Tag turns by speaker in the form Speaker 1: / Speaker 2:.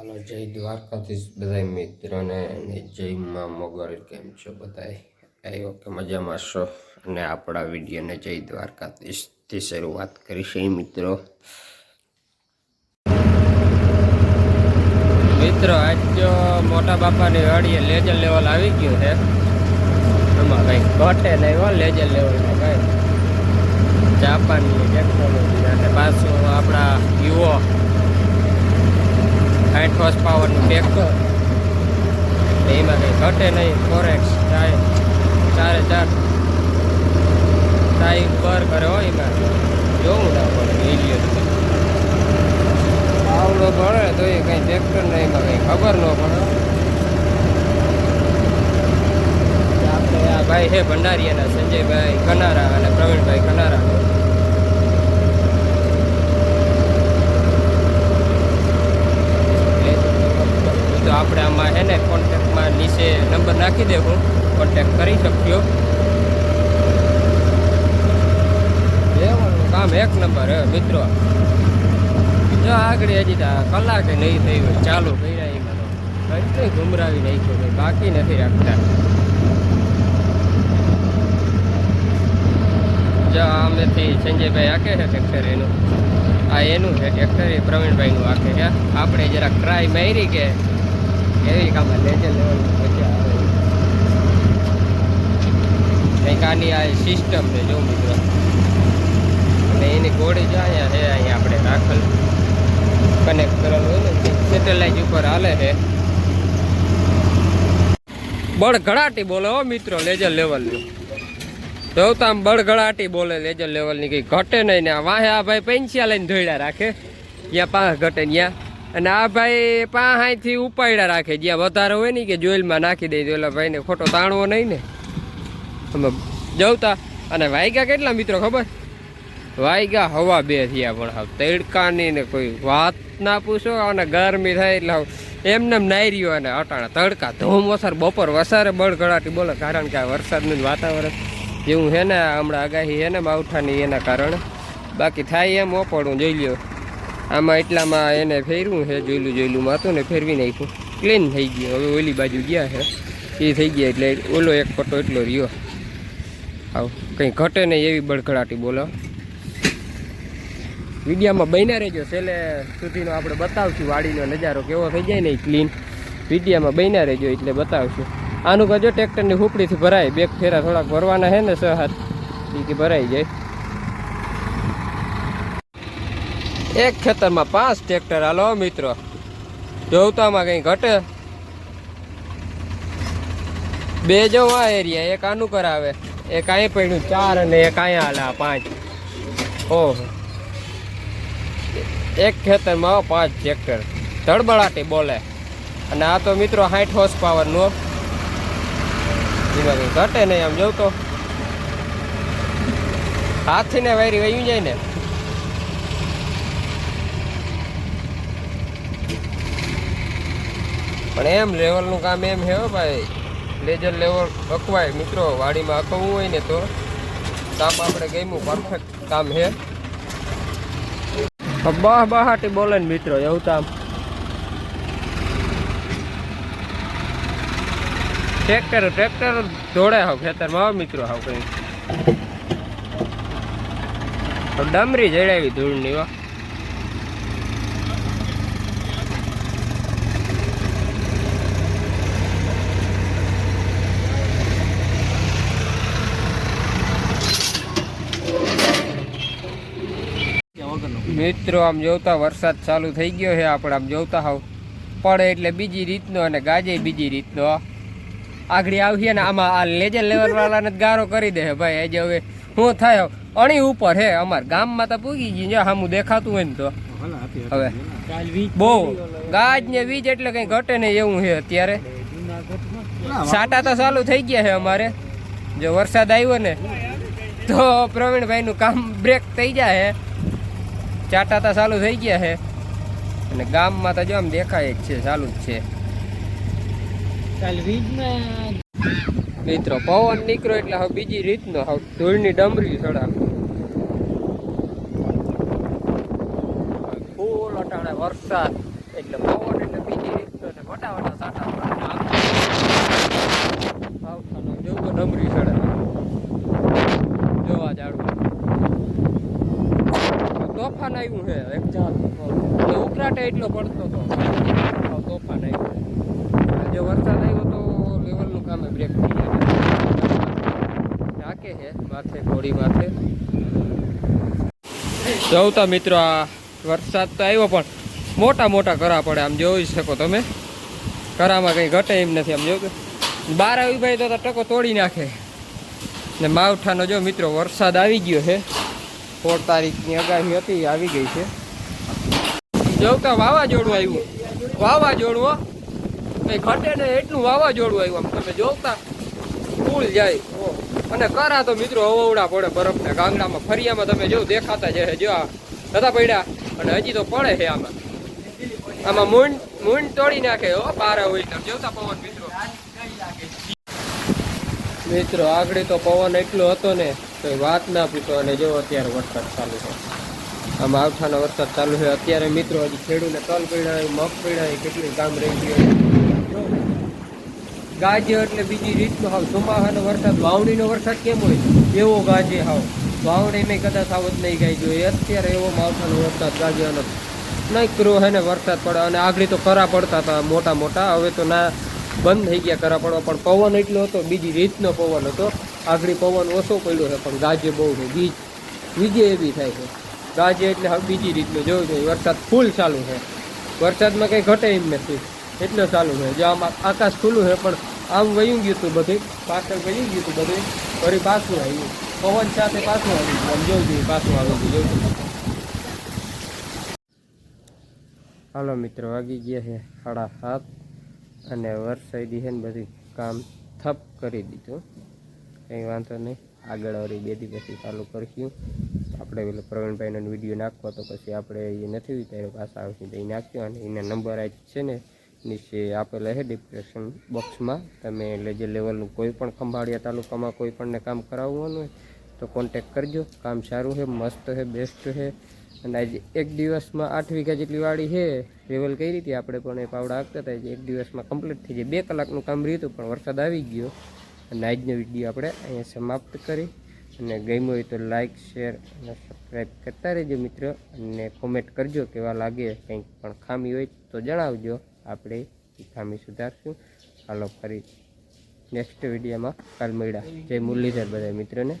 Speaker 1: હાલો, જય દ્વારકાધીશ બધા મિત્રોને અને જય કેમ છો બધા આઈ કે મજામાં છો. અને આપણા વિડીયોને જય દ્વારકાધીશથી શરૂઆત કરીશ એ મિત્રો. મિત્રો, આજ જો મોટા બાપાની વાડીએ લેજર લેવલ આવી ગયું છે. એમાં કંઈ ઘટે નહીં હો લેજર લેવલમાં કંઈ. જાપાનની ટેકનોલોજી અને પાછું આપણા યુવો હોર્સ પાવરનું ટ્રેક્ટર એમાં કંઈ ઘટે નહીં. ફોરેક્સ ચાય ચારે ચાર ચાય બર કરે હોય એમાં. જોવું ના પડે વીડિયો આવડો ભણે તો એ કંઈ ટ્રેક્ટર નહીં, એમાં કંઈ ખબર ન પડે. આપણે આ ભાઈ છે ભંડારીયાના સંજયભાઈ કનારા અને પ્રવીણભાઈ કનારા તો આપણે આમાં છે ને નીચે નંબર નાખી દેવું કોન્ટેક્ટ કરી લેવાનું કામ એક નંબર, હે, મિત્રો. જો આગળ હજી કલાકે નહીં થઈ હોય, ચાલુ કર્યા એમાં કંઈ ગુમરાવી નાખ્યો ભાઈ બાકી નથી રાખતા. જો આમેથી સંજયભાઈ આખે છે ટ્રેક્ટર એનું? આ એનું છે ટ્રેક્ટર એ પ્રવીણભાઈનું આખે છે. આપણે જરાક ટ્રાય મારી કે એવી કામ લેજર લેવલ મજા આવે. કંઈક આની આ સિસ્ટમ છે, જો મિત્રો. અને એની ગોળી જો અહીંયા છે, અહીંયા આપણે રાખેલ. કનેક્ટ કરેલું હોય ને સેટેલાઇટ ઉપર હાલે છે. બળઘડાટી બોલે હો મિત્રો લેજર લેવલની જોતા આમ બળઘડાટી બોલે લેજર લેવલની કંઈ ઘટે નહીં ને વાહે આ ભાઈ પૈંચિયા લઈને ધોઈડા રાખે. ત્યાં પાંચ ઘટે ત્યાં અને આ ભાઈ પાંહાઈથી ઉપાડ્યા રાખે. જ્યાં વધારે હોય ને કે જોઈલમાં નાખી દે. ઓલા ભાઈને ખોટો તાણવો નહીં ને. અમે જવતા. અને વાયગા કેટલા મિત્રો ખબર? વાયગા હવા બે થયા પણ હાવ તડકાની ને કોઈ વાત ના પૂછો. અને ગરમી થાય એટલે એમને એમ નાઈ રહ્યો અને અટાણા તડકા. ધૂમ વસાર, બપોર વસારે બળગડાટી બોલે. કારણ કે આ વરસાદનું વાતાવરણ જેવું છે ને, હમણાં આગાહી છે ને, માવઠાની એના કારણે. બાકી થાય એમ ઓપડું જોઈ લ્યો. આમાં એટલામાં એને ફેરવું છે જોયેલું જોયેલું હતું ને ફેરવી નાખ્યું. ક્લીન થઈ ગયું. હવે ઓલી બાજુ ગયા છે એ થઈ ગયા એટલે ઓલો એક પટ્ટો એટલો રહ્યો. આવ, કંઈ ઘટે નહીં એવી બળખડાટી બોલો. વિડીયામાં બન્યા રહેજો. છેલ્લે સુધીનો આપણે બતાવશું વાડીનો નજારો કેવો થઈ જાય ને ક્લીન વિડીયામાં બન્યા રહેજો એટલે બતાવશું. આનું કજો ટ્રેક્ટરની હુપડીથી ભરાય. બે ફેરા થોડાક ભરવાના છે ને હાથ એ કે ભરાઈ જાય. એક ખેતરમાં પાંચ ટ્રેક્ટર હાલો મિત્રો જોવતામાં કંઈ ઘટે? બે જો આ એરિયા, એક આનું કરાવે. એક અહીં પડ્યું ચાર અને એક અહીંયા હાલે પાંચ. ઓહો. એક ખેતરમાં પાંચ ટ્રેક્ટર ધડબડાટી બોલે. અને આ તો મિત્રો સાઠ હોર્સ પાવરનો એમાં કંઈ ઘટે નહીં આમ જોઉં તો. હાથથી ને વાયરી વહી જાય ને. પણ એમ લેવલનું કામ એમ હો ભાઈ. લેજર લેવલ અકવાય મિત્રો, વાડીમાં અકવવું હોય ને તો કામ આપણે ગમ્યું પરફેક્ટ કામ છે બહ બહાટી બોલે ને મિત્રો, એવું તો ટ્રેક્ટર ટ્રેક્ટર દોડે હાવ, ખેતરમાં આવો મિત્રો હાવ કઈ ડમરી જડાવી ધૂળની વા મિત્રો, આમ જોતા વરસાદ ચાલુ થઈ ગયો છે, આપણે આમ જોતા હાવ. પડે એટલે બીજી રીતનો અને ગાજે બીજી રીતનો. આગળ આવીએ ને, આમાં આ લેજર લેવલ વાળાને ગારો કરી દે ભાઈ. આજે હવે શું થાય, અણી ઉપર હે અમાર ગામમાં તો પૂગી ગઈ જો સામું દેખાતું હોય ને તો. હવે. બહુ. ગાજ ને વીજ એટલે કઈ ઘટે નહીં એવું છે અત્યારે. સાટા તો ચાલુ થઈ ગયા છે અમારે. જો વરસાદ આવ્યો ને, તો પ્રવીણભાઈનું કામ બ્રેક થઈ જાય ચાટા તો ચાલુ થઈ ગયા છે. અને ગામમાં તો જો આમ દેખાય જ છે ચાલુ જ છે. મિત્રો પવન નીકળો એટલે હવે બીજી રીતનો હવે ધૂળની ડમરી સડા. ફૂલ અટાણે વરસાદ. એટલે પવન એટલે બીજી રીતનો ને સાટા મોટા સાટા ડમરી સડે જોવા જાડવું તોફાન આવ્યું છે. એક જાત ઉકળાટે એટલો પડતો હતો તોફાન આવ્યું જો વરસાદ આવ્યો તો લેવલનું કામે બ્રેક થઈ ગયા ઢાકે છે, માથે ઘોડી માથે. જોવતા મિત્રો, આ વરસાદ તો આવ્યો પણ મોટા મોટા કરા પડે, આમ જોઈ શકો તમે. કરામાં કંઈ ઘટે એમ નથી, આમ જો બાર આવી ભાઈ તો ટકો તોડી નાખે. ને માવઠાનો જો મિત્રો, વરસાદ આવી ગયો છે. સોળ તારીખની આગાહી હતી આવી ગઈ છે. જોવતા વાવાઝોડું આવ્યું? વાવાઝોડું. કંઈ ઘટે ને એટલું વાવાઝોડું આવ્યું આમ. તમે જોવતા ફૂલ જાય. અને કરા તો મિત્રો અવવડા પડે બરફના ગાંગડામાં ફરિયામાં તમે જો, દેખાતા જાય જો આ નતા પડ્યા. અને હજી તો પડે છે આમાં. આમાં મૂંડ મૂંડ તોડી નાખે, હો, બારે હોય તો. જોતા પવન, મિત્રો? મિત્રો, આગળ તો પવન એટલો હતો ને તો વાત ના પૂછો અને જો અત્યારે વરસાદ ચાલુ છે. આમ આવઠાનો વરસાદ ચાલુ છે. અત્યારે મિત્રો હજી ખેડૂને તલ પીડાય મગ પીડાય કેટલું કામ રહી ગયું ગાજે એટલે બીજી રીતનો હાવ ચોમાસાનો વરસાદ, વાવણીનો વરસાદ કેમ હોય? એવો ગાજે હાવ. વાવણીને કદાચ આવો જ નહીં ગાઈ જોઈએ અત્યારે એવો માવઠાનો વરસાદ ગાજ્યાનો નહીં, કરો હે ને વરસાદ પડે. અને આગળ તો કરા પડતા હતા, મોટા મોટા. હવે તો ના, બંધ થઈ ગયા કરા પડવા. પણ પવન એટલો હતો, બીજી રીતનો પવન હતો. આગળ પવન ઓછો પડ્યો છે, પણ ગાજે બહુ છે. બીજ બીજે એવી થાય છે. ગાજે એટલે હવે બીજી રીતનું જોયું જોઈએ વરસાદ ફૂલ ચાલુ છે. વરસાદમાં કંઈ ઘટે એમ નથી. એટલો ચાલુ છે. જો આમ આકાશ ખુલ્લું છે, પણ આમ વયું ગયું હતું બધું. પાછળ વયું ગયું હતું બધું. ફરી પાછું આવ્યું. પવન સાથે પાછું આવ્યું આમ જોયું જોઈએ પાછું આવ્યું હતું. જોવું હાલો મિત્રો, વાગી ગયા છે સાડા સાત. અને વરસાદી છે ને બધું કામ થપ કરી દીધું. કંઈ વાંધો નહીં. આગળ વળી બે દી પછી ચાલુ કરશું. આપણે પેલો પ્રવીણભાઈનો વીડિયો નાખવો તો પછી આપણે એ નથી વિચાર્યું પાછા આવશે તો એ નાખ્યો અને એના નંબર આ છે ને, નીચે આપેલા છે ડિસ્ક્રિપ્શન બોક્સમાં તમે એટલે જે લેવલનું કોઈ પણ ખંભાળિયા તાલુકામાં કોઈ પણને કામ કરાવવાનું હોય તો કોન્ટેક કરજો. કામ સારું છે મસ્ત છે બેસ્ટ છે અને આજે એક દિવસમાં આઠ વીઘા જેટલી વાડી છે લેવલ કઈ રીતે? આપણે પણ એ પાવડા આપતા હતા. એક દિવસમાં કમ્પ્લીટ થઈ જાય. બે કલાકનું કામ રહ્યું હતું, પણ વરસાદ આવી ગયો. અને આજનો વીડિયો આપણે અહીંયા સમાપ્ત કરી. અને ગમ્યો હોય તો લાઇક શેર અને સબસ્ક્રાઈબ કરતા રહેજો મિત્ર. અને કોમેન્ટ કરજો કેવા લાગે, કંઈક પણ ખામી હોય તો જણાવજો. આપણે એ ખામી સુધારશું. હાલો, ફરી નેક્સ્ટ વિડીયોમાં કાલ મળ્યા. જય મુરલીધર બધા મિત્રોને.